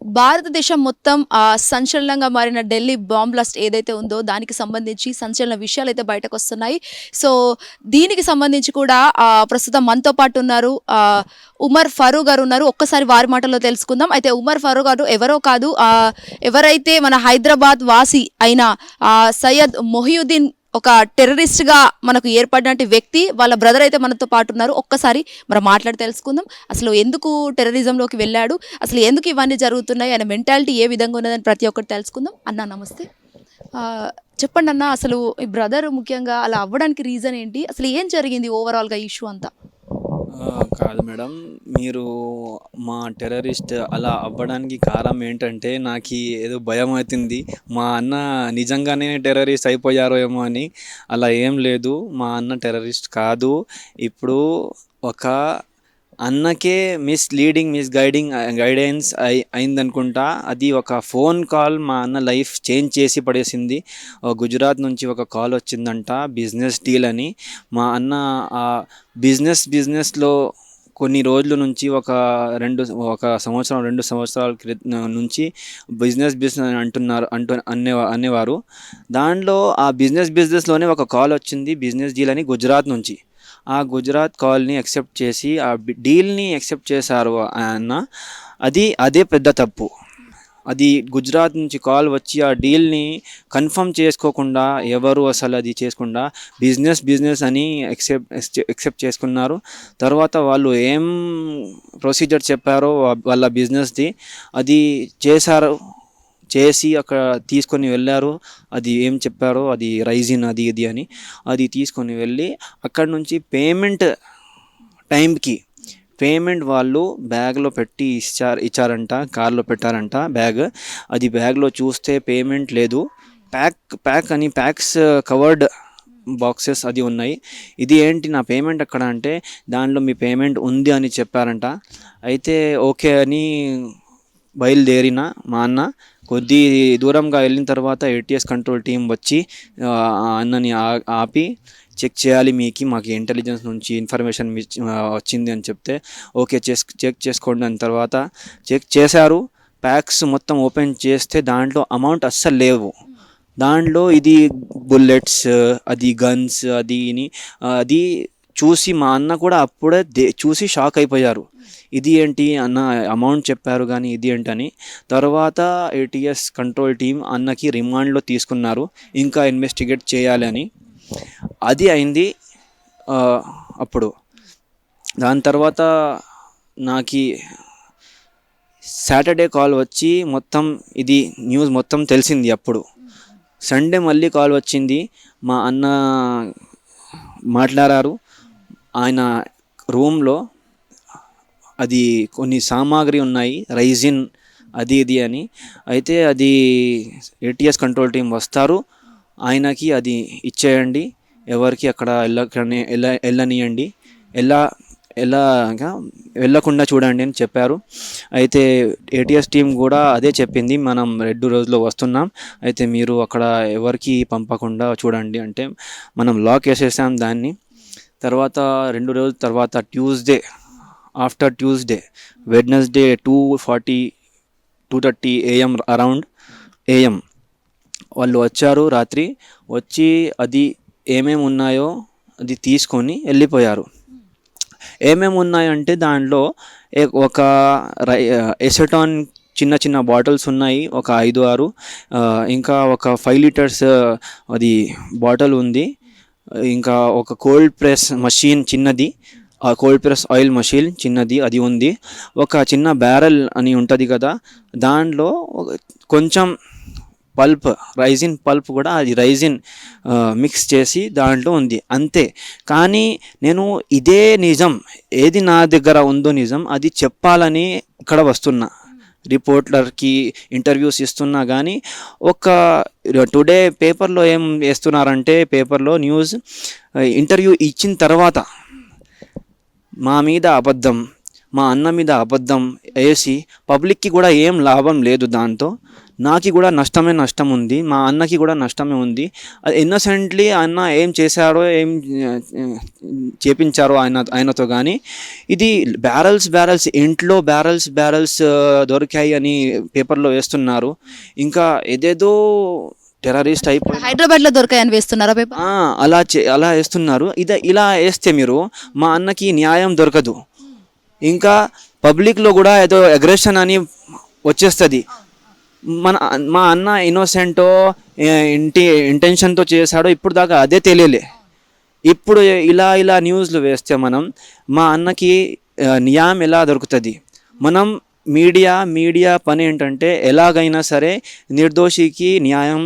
భారతదేశం మొత్తం ఆ, సంచలనంగా మారిన ఢిల్లీ బాంబ్ బ్లాస్ట్ ఏదైతే ఉందో దానికి సంబంధించి సంచలన విషయాలు అయితే బయటకు వస్తున్నాయి సో దీనికి సంబంధించి కూడా ప్రస్తుతం మనతో పాటు ఉన్నారు ఉమర్ ఫరూ గారు ఉన్నారు. ఒక్కసారి వారి మాటల్లో తెలుసుకుందాం. అయితే ఉమర్ ఫరూ గారు ఎవరో కాదు ఎవరైతే మన హైదరాబాద్ వాసి అయిన సయ్యద్ మొహియుద్దీన్ ఒక టెర్రరిస్ట్గా మనకు ఏర్పడినటువంటి వ్యక్తి వాళ్ళ బ్రదర్ అయితే మనతో పాటు ఉన్నారు. ఒక్కసారి మనం మాట్లాడి తెలుసుకుందాం. అసలు ఎందుకు టెర్రరిజంలోకి వెళ్ళాడు? అసలు ఎందుకు ఇవన్నీ జరుగుతున్నాయి? ఆయన మెంటాలిటీ ఏ విధంగా ఉన్నదని ప్రతి ఒక్కటి తెలుసుకుందాం. అన్న నమస్తే. చెప్పండి అన్న అసలు ఈ బ్రదర్ ముఖ్యంగా అలా అవ్వడానికి రీజన్ ఏంటి? అసలు ఏం జరిగింది ఓవరాల్గా ఇష్యూ అంతా? కాదు మేడం. మీరు మా టెర్రరిస్ట్ అలా అవ్వడానికి కారణం ఏంటంటే నాకు ఏదో భయం అవుతుంది మా అన్న నిజంగానే టెర్రరిస్ట్ అయిపోయారో ఏమో అని. అలా ఏం లేదు. మా అన్న టెర్రరిస్ట్ కాదు. ఇప్పుడు ఒక అన్నకే misleading misguiding guidance అయి అయిందనుకుంటా. అది ఒక ఫోన్ కాల్ మా అన్న లైఫ్ చేంజ్ చేసి పడేసింది. గుజరాత్ నుంచి ఒక కాల్ వచ్చిందంట బిజినెస్ డీల్ అని. మా అన్న ఆ బిజినెస్ బిజినెస్లో కొన్ని రోజుల నుంచి ఒక రెండు ఒక సంవత్సరం రెండు సంవత్సరాల క్రితం నుంచి బిజినెస్ బిజినెస్ అంటున్నారు అంటు అనే అనేవారు. దాంట్లో ఆ బిజినెస్ బిజినెస్లోనే ఒక కాల్ వచ్చింది బిజినెస్ డీల్ అని గుజరాత్ నుంచి. ఆ గుజరాత్ కాల్ని యాక్సెప్ట్ చేసి ఆ డీల్ని యాక్సెప్ట్ చేశారు అన్న అది అదే పెద్ద తప్పు. అది గుజరాత్ నుంచి కాల్ వచ్చి ఆ డీల్ని కన్ఫర్మ్ చేసుకోకుండా ఎవరు అసలు అది చేసుకుండా బిజినెస్ బిజినెస్ అని ఎక్సెప్ట్ ఎక్సెప్ట్ చేసుకున్నారు. తర్వాత వాళ్ళు ఏం ప్రొసీజర్ చెప్పారో వాళ్ళ బిజినెస్ది అది చేశారు. చేసి అక్కడ తీసుకొని వెళ్ళారు అది ఏం చెప్పారో అది రైజిన్ అది ఇది అని అది తీసుకొని వెళ్ళి అక్కడ నుంచి పేమెంట్ టైంకి పేమెంట్ వాళ్ళు బ్యాగ్లో పెట్టి ఇచ్చారు ఇచ్చారంట కార్లో పెట్టారంట బ్యాగ్. అది బ్యాగ్లో చూస్తే పేమెంట్ లేదు. ప్యాక్ ప్యాక్ అని ప్యాక్స్ కవర్డ్ బాక్సెస్ అది ఉన్నాయి. ఇది ఏంటి నా పేమెంట్ అక్కడ అంటే దానిలో మీ పేమెంట్ ఉంది అని చెప్పారంట. అయితే ఓకే అని బయలుదేరిన మా అన్న కొద్ది దూరంగా వెళ్ళిన తర్వాత ఏటీఎస్ కంట్రోల్ టీం వచ్చి అన్నని ఆ- ఆపి చెక్ చేయాలి మీకు మాకు ఇంటెలిజెన్స్ నుంచి ఇన్ఫర్మేషన్ మీ- వచ్చింది అని చెప్తే ఓకే చెస్ చెక్ చేసుకోండి అని తర్వాత చెక్ చేశారు. ప్యాక్స్ మొత్తం ఓపెన్ చేస్తే దాంట్లో అమౌంట్ అస్సలు లేవు. దాంట్లో ఇది బుల్లెట్స్ అది గన్స్ అది అది చూసి మా అన్న కూడా అప్పుడే దే- చూసి షాక్ అయిపోయారు. ఇది ఏంటి? అన్న అమౌంట్ చెప్పారు కానీ ఇది ఏంటని తర్వాత ఏటీఎస్ కంట్రోల్ టీం అన్నకి రిమాండ్లో తీసుకున్నారు. ఇంకా ఇన్వెస్టిగేట్ చేయాలి అని. అది అయింది అప్పుడు. దాని తర్వాత నాకు సాటర్డే కాల్ వచ్చి మొత్తం ఇది న్యూస్ మొత్తం తెలిసింది అప్పుడు. సండే మళ్ళీ కాల్ వచ్చింది. మా అన్న మాట్లాడారు. ఆయన రూమ్లో అది కొన్ని సామాగ్రి ఉన్నాయి రైజిన్ అది ఇది అని. అయితే అది ఏటీఎస్ కంట్రోల్ టీం వస్తారు. ఆయనకి అది ఇచ్చేయండి. ఎవరికి అక్కడ వెళ్ళకని వెళ్ళ వెళ్ళనియండి ఎలా ఎలాగా వెళ్ళకుండా చూడండి అని చెప్పారు. అయితే ఏటీఎస్ టీం కూడా అదే చెప్పింది. మనం రెండు రోజుల్లో వస్తున్నాం. అయితే మీరు అక్కడ ఎవరికి పంపకుండా చూడండి అంటే మనం లాక్ వేసేసాం దాన్ని. తర్వాత రెండు రోజుల తర్వాత Tuesday after Tuesday Wednesday two forty two thirty AM around AM వాళ్ళు వచ్చారు రాత్రి వచ్చి అది ఏమేమి ఉన్నాయో అది తీసుకొని వెళ్ళిపోయారు. ఏమేమి ఉన్నాయంటే దాంట్లో ఏ- ఒక రై ఎసెటాన్ చిన్న చిన్న బాటిల్స్ ఉన్నాయి ఒక ఐదు ఆరు ఇంకా ఒక ఫైవ్ లీటర్స్ అది బాటిల్ ఉంది. ఇంకా ఒక కోల్డ్ ప్రెస్ మషీన్ చిన్నది. ఆ కోల్డ్ ప్రెస్ ఆయిల్ మషీన్ చిన్నది అది ఉంది. ఒక చిన్న బ్యారెల్ అని ఉంటుంది కదా దాంట్లో కొంచెం పల్ప్ రైజిన్ పల్ప్ కూడా అది రైజిన్ మిక్స్ చేసి దాంట్లో ఉంది. అంతే. కానీ నేను ఇదే నిజం ఏది నా దగ్గర ఉందో నిజం అది చెప్పాలని ఇక్కడ వస్తున్నా. రిపోర్టర్కి ఇంటర్వ్యూస్ ఇస్తున్నా కానీ ఒక టుడే పేపర్లో ఏం వేస్తున్నారంటే పేపర్లో న్యూస్ ఇంటర్వ్యూ ఇచ్చిన తర్వాత మా మీద అబద్ధం మా అన్న మీద అబద్ధం వేసి పబ్లిక్కి కూడా ఏం లాభం లేదు దాంతో నాకి కూడా నష్టమే నష్టం ఉంది మా అన్నకి కూడా నష్టమే ఉంది. అది ఇన్నోసెంట్లీ అన్న ఏం చేశారో ఏం చేపించారో ఆయన ఆయనతో కానీ ఇది బ్యారల్స్ బ్యారల్స్ ఇంట్లో బ్యారల్స్ బ్యారల్స్ దొరికాయి అని పేపర్లో వేస్తున్నారు. ఇంకా ఏదేదో టెర్రరిస్ట్ అయిపోయి హైదరాబాద్లో దొరకాయని వేస్తున్నారా అలా చే అలా వేస్తున్నారు. ఇదే ఇలా వేస్తే మీరు మా అన్నకి న్యాయం దొరకదు. ఇంకా పబ్లిక్లో కూడా ఏదో అగ్రెషన్ అని వచ్చేస్తుంది. మన మా అన్న ఇన్నోసెంటో ఇంటి ఇంటెన్షన్తో చేశాడో ఇప్పుడు దాకా అదే తెలియలే. ఇప్పుడు ఇలా ఇలా న్యూస్లు వేస్తే మనం మా అన్నకి న్యాయం ఎలా దొరుకుతుంది? మనం మీడియా మీడియా పని ఏంటంటే ఎలాగైనా సరే నిర్దోషికి న్యాయం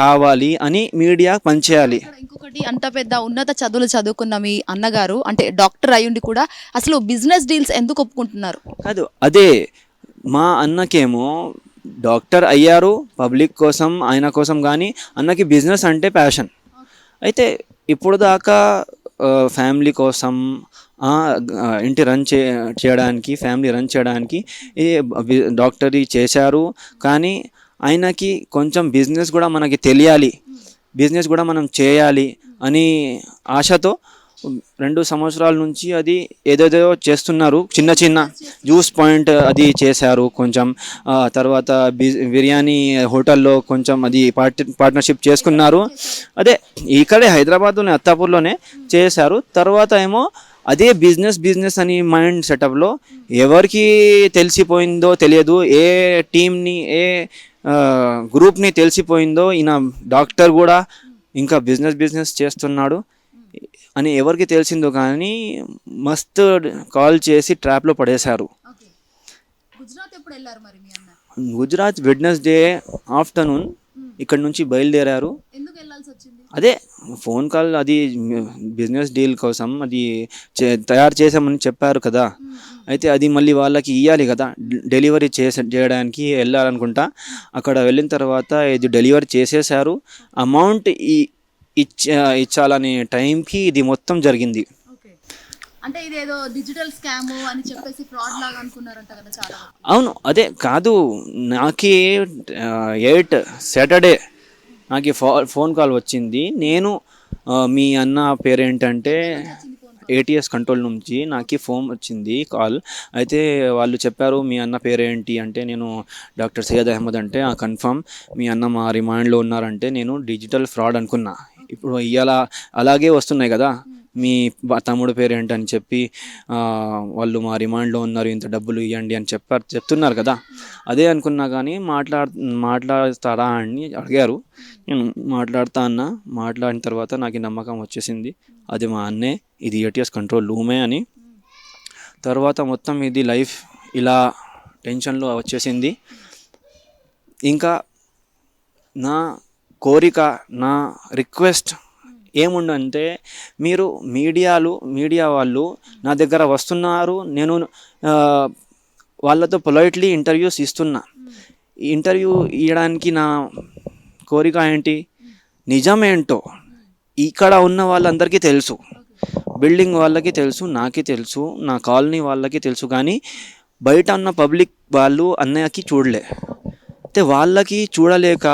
కావాలి అని మీడియా పనిచేయాలి. ఇంకొకటి అంత పెద్ద ఉన్నత చదువులు చదువుకున్న మీ అన్నగారు అంటే డాక్టర్ అయ్యుండి కూడా అసలు బిజినెస్ డీల్స్ ఎందుకు ఒప్పుకుంటున్నారు? కాదు అదే మా అన్నకేమో డాక్టర్ అయ్యారు పబ్లిక్ కోసం ఆయన కోసం కానీ అన్నకి బిజినెస్ అంటే ప్యాషన్. అయితే ఇప్పుడు దాకా ఫ్యామిలీ కోసం ఇంటి రన్ చే చేయడానికి ఫ్యామిలీ రన్ చేయడానికి డాక్టరీ చేశారు. కానీ ఆయనకి కొంచెం బిజినెస్ కూడా మనకి తెలియాలి. బిజినెస్ కూడా మనం చేయాలి అని ఆశతో రెండు సంవత్సరాల నుంచి అది ఏదేదో చేస్తున్నారు. చిన్న చిన్న జ్యూస్ పాయింట్ అది చేశారు కొంచెం. తర్వాత బి- బిర్యానీ హోటల్లో కొంచెం అది పార్ట్ పార్ట్నర్షిప్ చేసుకున్నారు. అదే ఇక్కడే హైదరాబాద్లోనే అత్తాపూర్లోనే చేశారు. తర్వాత ఏమో అదే బిజినెస్ బిజినెస్ అని మైండ్ సెటప్లో ఎవరికి తెలిసిపోయిందో తెలియదు. ఏ టీంని ఏ గ్రూప్ని తెలిసిపోయిందో ఈయన డాక్టర్ కూడా ఇంకా బిజినెస్ బిజినెస్ చేస్తున్నాడు. అని ఎవరికి తెలిసిందో కానీ మస్తు కాల్ చేసి ట్రాప్లో పడేశారు. గుజరాత్ వెడ్నెస్డే ఆఫ్టర్నూన్ ఇక్కడ నుంచి బయలుదేరారు. అదే ఫోన్ కాల్ అది బిజినెస్ డీల్ కోసం అది తయారు చేసామని చెప్పారు కదా. అయితే అది మళ్ళీ వాళ్ళకి ఇవ్వాలి కదా. డెలివరీ చేసే చేయడానికి వెళ్ళాలనుకుంటా. అక్కడ వెళ్ళిన తర్వాత ఇది డెలివరీ చేసేసారు అమౌంట్ ఈ ఇచ్చ ఇచ్చాలనే టైంకి ఇది మొత్తం జరిగింది. అంటే డిజిటల్ స్కామ్ అని చెప్పేసి ఫ్రాడ్ లాగా అనుకున్నారంట కదా చాలా. అవును అదే కాదు. నాకి ఎయిట్ సాటర్డే నాకు ఫోన్ కాల్ వచ్చింది. నేను మీ అన్న పేరేంటంటే ఏటీఎస్ కంట్రోల్ నుంచి నాకు ఫోన్ వచ్చింది కాల్. అయితే వాళ్ళు చెప్పారు మీ అన్న పేరేంటి అంటే నేను డాక్టర్ సయ్యద్ అహ్మద్ అంటే ఆ కన్ఫర్మ్ మీ అన్న మా రిమాండ్లో ఉన్నారంటే నేను డిజిటల్ ఫ్రాడ్ అనుకున్నా. ఇప్పుడు ఇవాళ అలాగే వస్తున్నాయి కదా. మీ తమ్ముడు తమ్ముడు పేరేంటని చెప్పి వాళ్ళు మా రిమాండ్లో ఉన్నారు ఇంత డబ్బులు ఇవ్వండి అని చెప్పారు చెప్తున్నారు కదా. అదే అనుకున్నా కానీ మాట్లాడ మాట్లాడతారా అని అడిగారు. నేను మాట్లాడుతా అన్నా మాట్లాడిన తర్వాత నాకు నమ్మకం వచ్చేసింది. అది మా అన్నే ఇది ఏటీఎస్ కంట్రోల్ రూమే అని. తర్వాత మొత్తం ఇది లైఫ్ ఇలా టెన్షన్లో వచ్చేసింది. ఇంకా నా కోరిక నా రిక్వెస్ట్ ఏముండంటే మీరు మీడియాలు మీడియా వాళ్ళు నా దగ్గర వస్తున్నారు నేను వాళ్ళతో పొలైట్లీ ఇంటర్వ్యూస్ ఇస్తున్నా. ఇంటర్వ్యూ ఇవ్వడానికి నా కోరిక ఏంటి? నిజమేంటో ఇక్కడ ఉన్న వాళ్ళందరికీ తెలుసు. బిల్డింగ్ వాళ్ళకి తెలుసు నాకే తెలుసు నా కాలనీ వాళ్ళకి తెలుసు కానీ బయట ఉన్న పబ్లిక్ వాళ్ళు అన్నయ్యకి చూడలే. అయితే వాళ్ళకి చూడలేక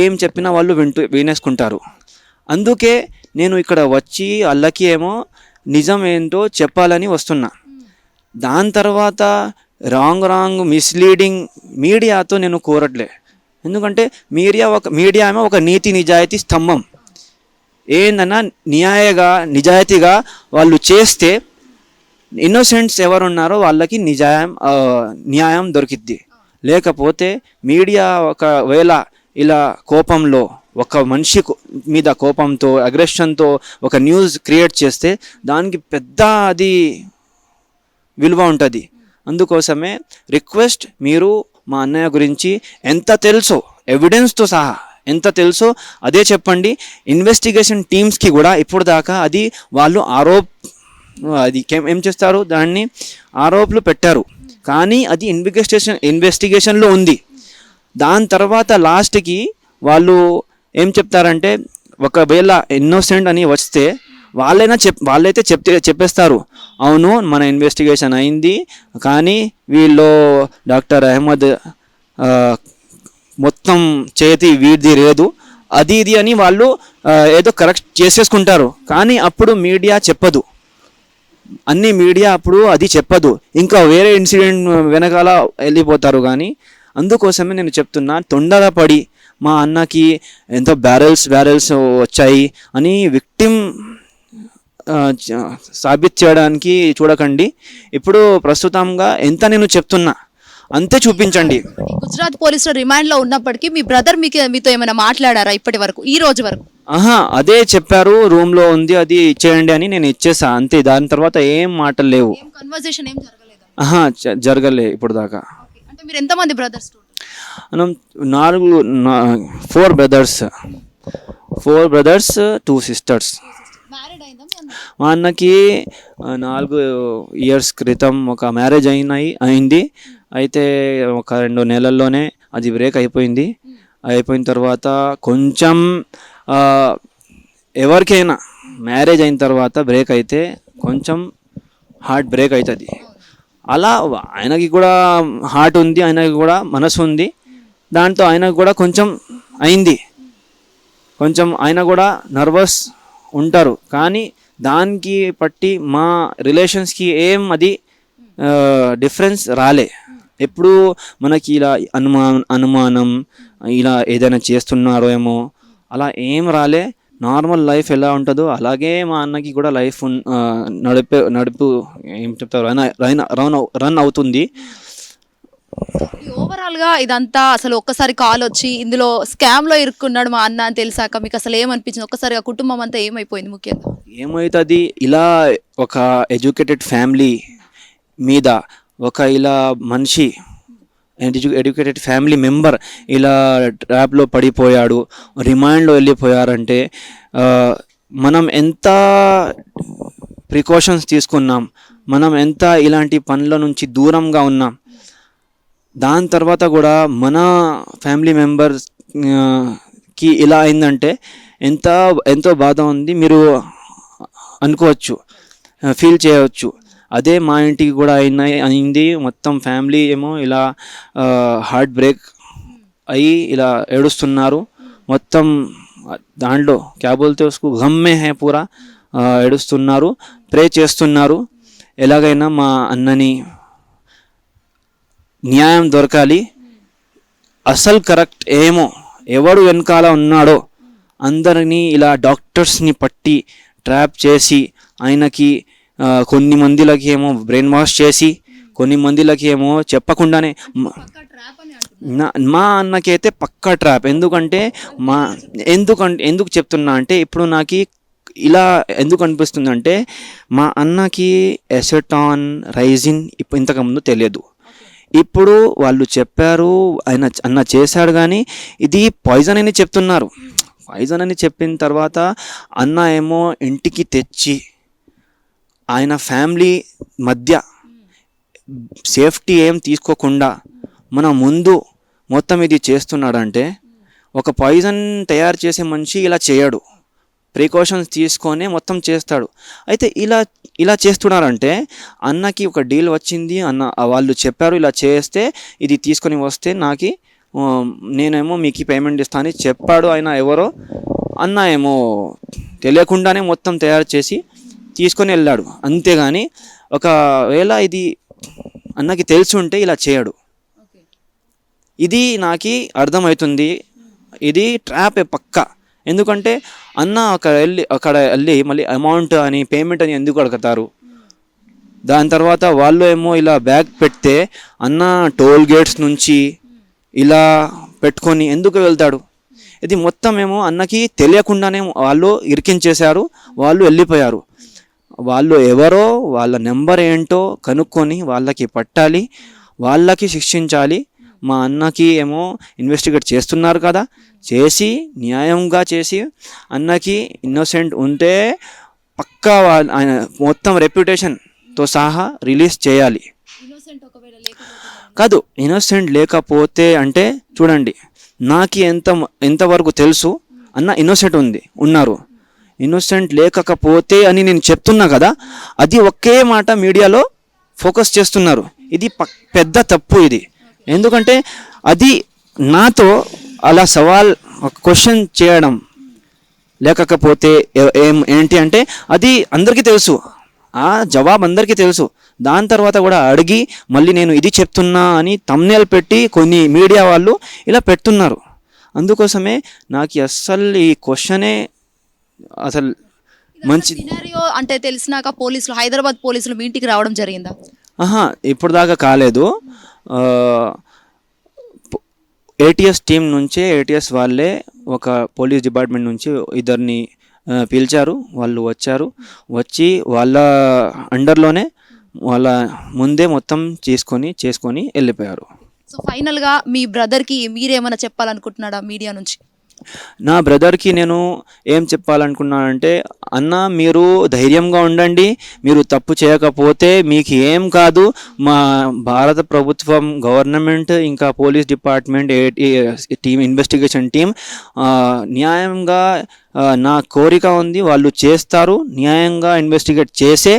ఏం చెప్పినా వాళ్ళు వింటూ వినేసుకుంటారు. అందుకే నేను ఇక్కడ వచ్చి వాళ్ళకి ఏమో నిజం ఏంటో చెప్పాలని వస్తున్నా. దాని తర్వాత రాంగ్ రాంగ్ మిస్లీడింగ్ మీడియాతో నేను కోరట్లే. ఎందుకంటే మీడియా ఒక మీడియా ఏమో ఒక నీతి నిజాయితీ స్తంభం. ఏందన్నా న్యాయగా నిజాయితీగా వాళ్ళు చేస్తే ఇన్నోసెంట్స్ ఎవరున్నారో వాళ్ళకి నిజాయం న్యాయం దొరికిద్ది. లేకపోతే మీడియా ఒకవేళ ఇలా కోపంలో ఒక మనిషి మీద కోపంతో అగ్రెషన్తో ఒక న్యూస్ క్రియేట్ చేస్తే దానికి పెద్ద అది విలువ ఉంటుంది. అందుకోసమే రిక్వెస్ట్ మీరు మా అన్నయ్య గురించి ఎంత తెలుసో ఎవిడెన్స్తో సహా ఎంత తెలుసో అదే చెప్పండి. ఇన్వెస్టిగేషన్ టీమ్స్కి కూడా ఇప్పుడు దాకా అది వాళ్ళు ఆరోప్ అది ఏం చేస్తారు? దాన్ని ఆరోపణలు పెట్టారు. కానీ అది ఇన్వెస్టిగేషన్ ఇన్వెస్టిగేషన్లో ఉంది. దాని తర్వాత లాస్ట్కి వాళ్ళు ఏం చెప్తారంటే ఒకవేళ ఇన్నోసెంట్ అని వస్తే వాళ్ళైనా చెప్ వాళ్ళైతే చెప్తే చెప్పేస్తారు. అవును మన ఇన్వెస్టిగేషన్ అయింది కానీ వీళ్ళు డాక్టర్ అహ్మద్ మొత్తం చేతి వీడిది లేదు. అది ఇది అని వాళ్ళు ఏదో కరెక్ట్ చేసేసుకుంటారు. కానీ అప్పుడు మీడియా చెప్పదు. అన్ని మీడియా అప్పుడు అది చెప్పదు. ఇంకా వేరే ఇన్సిడెంట్ వెనకాల వెళ్ళిపోతారు కానీ అందుకోసమే నేను చెప్తున్నా తొందరపడి మా అన్నకి ఎంతో బ్యారెల్స్ బ్యారెల్స్ వచ్చాయి అని విక్టిమ్ సాబిత్ చేయడానికి చూడకండి. ఇప్పుడు ప్రస్తుతంగా ఎంత నేను చెప్తున్నా. అంతే చూపించండి. గుజరాత్ పోలీసులు రిమాండ్లో ఉన్నప్పటికీ మీ బ్రదర్ మీకు మీతో ఏమైనా మాట్లాడారా ఇప్పటి వరకు ఈ రోజు వరకు? ఆహా అదే చెప్పారు రూమ్లో ఉంది అది ఇచ్చేయండి అని నేను ఇచ్చేసా అంతే దాని తర్వాత ఏం మాటలు లేవు. ఏం కన్వర్జేషన్ ఏం జరగలేదు? ఆహా జ- జరగలే ఇప్పుడు దాకా. అంటే మీరు ఎంతమంది బ్రదర్స్ మనం నాలుగు four brothers. Four brothers two sisters. Married అయిందా మా అన్నకి ఆ, నాలుగు ఇయర్స్ క్రితం ఒక మ్యారేజ్ అయినాయి అయింది. అయితే ఒక రెండు నెలల్లోనే అది బ్రేక్ అయిపోయింది. అయిపోయిన తర్వాత కొంచెం ఎవరికైనా మ్యారేజ్ అయిన తర్వాత బ్రేక్ అయితే కొంచెం హార్ట్ బ్రేక్ అవుతుంది అలా ఆయనకి కూడా హార్ట్ ఉంది ఆయనకి కూడా మనసు ఉంది. దాంతో ఆయనకు కూడా కొంచెం అయింది. కొంచెం ఆయన కూడా నర్వస్ ఉంటారు. కానీ దానికి పట్టి మా రిలేషన్స్కి ఏం అది డిఫరెన్స్ రాలే. ఎప్పుడు మనకి ఇలా అనుమా అనుమానం ఇలా ఏదైనా చేస్తున్నారో ఏమో అలా ఏం రాలే. నార్మల్ లైఫ్ ఎలా ఉంటుందో అలాగే మా అన్నకి కూడా లైఫ్ నడిపే నడుపు ఏం చెప్తారు రన్ రన్ రన్ అవ్- రన్ అవుతుంది. ఓవరాల్గా ఇదంతా అసలు ఒక్కసారి కాల్ వచ్చి ఇందులో స్కామ్లో ఇరుక్కున్నాడు మా అన్న అని తెలిసాక మీకు అసలు ఏమనిపించింది? ఒక్కసారి ఆ కుటుంబం అంతా ఏమైపోయింది ముఖ్యంగా? ఏమవుతుంది ఇలా ఒక ఎడ్యుకేటెడ్ ఫ్యామిలీ మీద ఒక ఇలా మనిషి ఎడ్యు ఎడ్యుకేటెడ్ ఫ్యామిలీ మెంబర్ ఇలా ట్రాప్లో పడిపోయాడు రిమాండ్లో వెళ్ళిపోయారంటే మనం ఎంత ప్రికాషన్స్ తీసుకున్నాం మనం ఎంత ఇలాంటి పనుల నుంచి దూరంగా ఉన్నాం దాని తర్వాత కూడా మన ఫ్యామిలీ మెంబర్స్కి ఇలా అయిందంటే ఎంత ఎంతో బాధ ఉంది మీరు అనుకోవచ్చు ఫీల్ చేయవచ్చు. అదే మా ఇంటికి కూడా అయిన అయింది. మొత్తం ఫ్యామిలీ ఏమో ఇలా హార్ట్ బ్రేక్ అయ్యి ఇలా ఏడుస్తున్నారు. మొత్తం దాంట్లో క్యా బోల్తే ఉస్కు గమ్మే హే పూరా ఏడుస్తున్నారు. ప్రే చేస్తున్నారు. ఎలాగైనా మా అన్నని న్యాయం దొరకాలి. అసలు కరెక్ట్ ఏమో ఎవడు వెనకాల ఉన్నాడో అందరినీ ఇలా డాక్టర్స్ని పట్టి ట్రాప్ చేసి ఆయనకి కొన్ని మందిలకి ఏమో బ్రెయిన్ వాష్ చేసి కొన్ని మందిలకి ఏమో చెప్పకుండానే మ- అన్నకైతే పక్కా ట్రాప్ ఎందుకంటే మా ఎందుకంటే ఎందుకు చెప్తున్నా అంటే ఇప్పుడు నాకు ఇలా ఎందుకు అనిపిస్తుంది అంటే మా అన్నకి ఎసెటాన్ రైజిన్ ఇప్పుడు ఇంతకుముందు తెలియదు. ఇప్పుడు వాళ్ళు చెప్పారు ఆయన అన్న చేశాడు కానీ ఇది పాయిజన్ అని చెప్తున్నారు. పాయిజన్ అని చెప్పిన తర్వాత అన్న ఏమో ఇంటికి తెచ్చి ఆయన ఫ్యామిలీ మధ్య సేఫ్టీ ఏం తీసుకోకుండా మన ముందు మొత్తం ఇది చేస్తున్నాడంటే ఒక పాయిజన్ తయారు చేసే మనిషి ఇలా చేయడు. ప్రికాషన్స్ తీసుకొని మొత్తం చేస్తాడు. అయితే ఇలా ఇలా చేస్తున్నారంటే అన్నకి ఒక డీల్ వచ్చింది. అన్న వాళ్ళు చెప్పారు ఇలా చేస్తే ఇది తీసుకొని వస్తే నాకు నేనేమో మీకు పేమెంట్ ఇస్తాను అని చెప్పాడు. ఆయన ఎవరో అన్న ఏమో తెలియకుండానే మొత్తం తయారు చేసి తీసుకొని వెళ్ళాడు. అంతేగాని ఒకవేళ ఇది అన్నకి తెలిసి ఉంటే ఇలా చేయడు. ఇది నాకు అర్థమవుతుంది ఇది ట్రాప్ పక్క. ఎందుకంటే అన్న అక్కడ వెళ్ళి అక్కడ వెళ్ళి మళ్ళీ అమౌంట్ అని పేమెంట్ అని ఎందుకు అడుగుతారు? దాని తర్వాత వాళ్ళు ఏమో ఇలా బ్యాగ్ పెడితే అన్న టోల్ గేట్స్ నుంచి ఇలా పెట్టుకొని ఎందుకు వెళ్తాడు? ఇది మొత్తం ఏమో అన్నకి తెలియకుండానే వాళ్ళు ఇరికించేశారు. వాళ్ళు వెళ్ళిపోయారు. వాళ్ళు ఎవరో వాళ్ళ నెంబర్ ఏంటో కనుక్కొని వాళ్ళకి పట్టాలి వాళ్ళకి శిక్షించాలి. మా అన్నకి ఏమో ఇన్వెస్టిగేట్ చేస్తున్నారు కదా. చేసి న్యాయంగా చేసి అన్నకి ఇన్నోసెంట్ ఉంటే పక్కా వాళ్ళ ఆయన మొత్తం రెప్యుటేషన్తో సహా రిలీజ్ చేయాలి. కాదు ఇన్నోసెంట్ లేకపోతే అంటే చూడండి నాకు ఎంత ఎంతవరకు తెలుసు? అన్న ఇన్నోసెంట్ ఉంది ఉన్నారు. ఇన్నోసెంట్ లేకపోతే అని నేను చెప్తున్నా కదా అది ఒకే మాట మీడియాలో ఫోకస్ చేస్తున్నారు. ఇది పక్- పెద్ద తప్పు ఇది. ఎందుకంటే అది నాతో అలా సవాల్ ఒక క్వశ్చన్ చేయడం లేకపోతే ఏం ఏంటి అంటే అది అందరికీ తెలుసు. ఆ జవాబు అందరికీ తెలుసు. దాని తర్వాత కూడా అడిగి మళ్ళీ నేను ఇది చెప్తున్నా అని తమ్నేలు పెట్టి కొన్ని మీడియా వాళ్ళు ఇలా పెడుతున్నారు. అందుకోసమే నాకు అస్సలు ఈ క్వశ్చనే అసలు మంచి సినారియో అంటే తెలిసినాక పోలీసులు హైదరాబాద్ పోలీసులు మీ ఇంటికి రావడం జరిగిందా? ఆహా ఇప్పుడు దాకా కాలేదు. ఏటీఎస్ టీం నుంచే ఏటీఎస్ వాళ్ళే ఒక పోలీస్ డిపార్ట్మెంట్ నుంచి ఇద్దరిని పిలిచారు. వాళ్ళు వచ్చారు. వచ్చి వాళ్ళ అండర్లోనే వాళ్ళ ముందే మొత్తం చేసుకొని చేసుకొని వెళ్ళిపోయారు. సో ఫైనల్గా మీ బ్రదర్కి మీరేమైనా చెప్పాలనుకుంటున్నాడా మీడియా నుంచి? నా బ్రదర్కి నేను ఏం చెప్పాలనుకున్నానంటే అన్న మీరు ధైర్యంగా ఉండండి. మీరు తప్పు చేయకపోతే మీకు ఏం కాదు. మా భారత ప్రభుత్వం గవర్నమెంట్ ఇంకా police department team investigation team న్యాయంగా నా కోరిక ఉంది. వాళ్ళు చేస్తారు. న్యాయంగా ఇన్వెస్టిగేట్ చేసే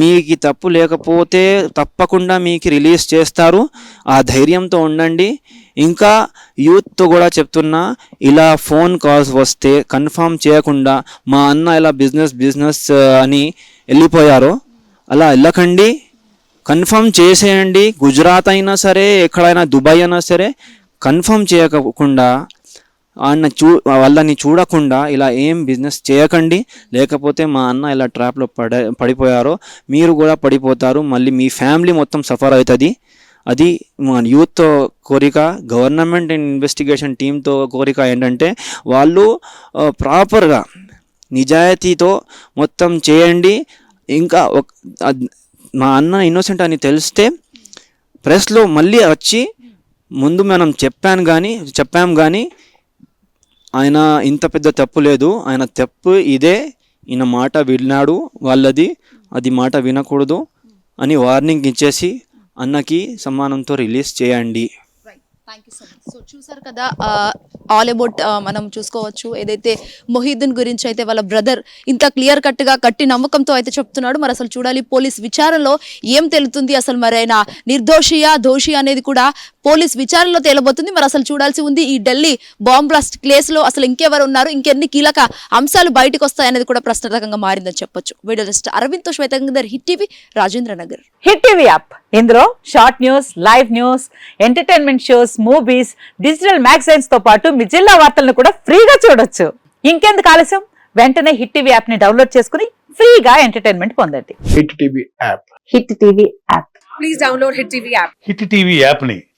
మీకు తప్పు లేకపోతే తప్పకుండా మీకు రిలీజ్ చేస్తారు. ఆ ధైర్యంతో ఉండండి. ఇంకా యూత్తో కూడా చెప్తున్నా ఇలా ఫోన్ కాల్స్ వస్తే కన్ఫర్మ్ చేయకుండా మా అన్న ఇలా బిజినెస్ బిజినెస్ అని వెళ్ళిపోయారో అలా వెళ్ళకండి. కన్ఫర్మ్ చేసేయండి. గుజరాత్ అయినా సరే ఎక్కడైనా దుబాయ్ అయినా సరే కన్ఫర్మ్ చేయకుండా ఆయన చూ వాళ్ళని చూడకుండా ఇలా ఏం బిజినెస్ చేయకండి. లేకపోతే మా అన్న ఇలా ట్రాప్లో పడ పడిపోయారో మీరు కూడా పడిపోతారు. మళ్ళీ మీ ఫ్యామిలీ మొత్తం సఫర్ అవుతుంది. అది మన యూత్ కోరిక గవర్నమెంట్ అండ్ ఇన్వెస్టిగేషన్ టీంతో కోరిక ఏంటంటే వాళ్ళు ప్రాపర్గా నిజాయితీతో మొత్తం చేయండి. ఇంకా ఒక మా అన్న ఇన్నోసెంట్ అని తెలిస్తే ప్రెస్లో మళ్ళీ వచ్చి ముందు మనం చెప్పాను కానీ చెప్పాం కానీ ఆయన ఇంత పెద్ద తప్పు లేదు. ఆయన తప్పు ఇదే. ఈయన మాట విన్నాడు. వాళ్ళది అది మాట వినకూడదు అని వార్నింగ్ ఇచ్చేసి అన్నకి సమ్మానంతో రిలీజ్ చేయండి. Thank you so much so చూసారు కదా ఆల్ అబౌట్ మనం చూసుకోవచ్చు. ఏదైతే మొహీద్దీన్ గురించి అయితే వాళ్ళ బ్రదర్ ఇంత క్లియర్ కట్గా కట్టి నమ్మకంతో అయితే చెప్తున్నాడు మరి అసలు చూడాలి పోలీస్ విచారణలో ఏం తెలుతుంది? అసలు మరి ఆయన నిర్దోషియా దోషి అనేది కూడా పోలీస్ విచారణలో తేలబోతుంది. మరి అసలు చూడాల్సి ఉంది ఈ ఢిల్లీ బాంబ్ బ్లాస్ట్ కేసులో అసలు ఇంకెవరు ఉన్నారు ఇంకెన్ని కీలక అంశాలు బయటకు వస్తాయనేది కూడా ప్రశ్నార్థకంగా మారిందని చెప్పొచ్చు. వీడియో జస్ట్ అరవింద్తో శ్వేతంగర్ Hit TV Rajendra Nagar. Hit TV app. ఇందులో short news live news entertainment shows movies digital మ్యాగజైన్స్తో పాటు మీ జిల్లా వార్తలను కూడా ఫ్రీగా చూడొచ్చు. ఇంకెందుకు ఆలస్యం? వెంటనే హిట్ టీవీ యాప్ని డౌన్లోడ్ చేసుకుని ఫ్రీగా ఎంటర్టైన్మెంట్ పొందండి. Hit TV app. Hit TV app. Hit TV యాప్ని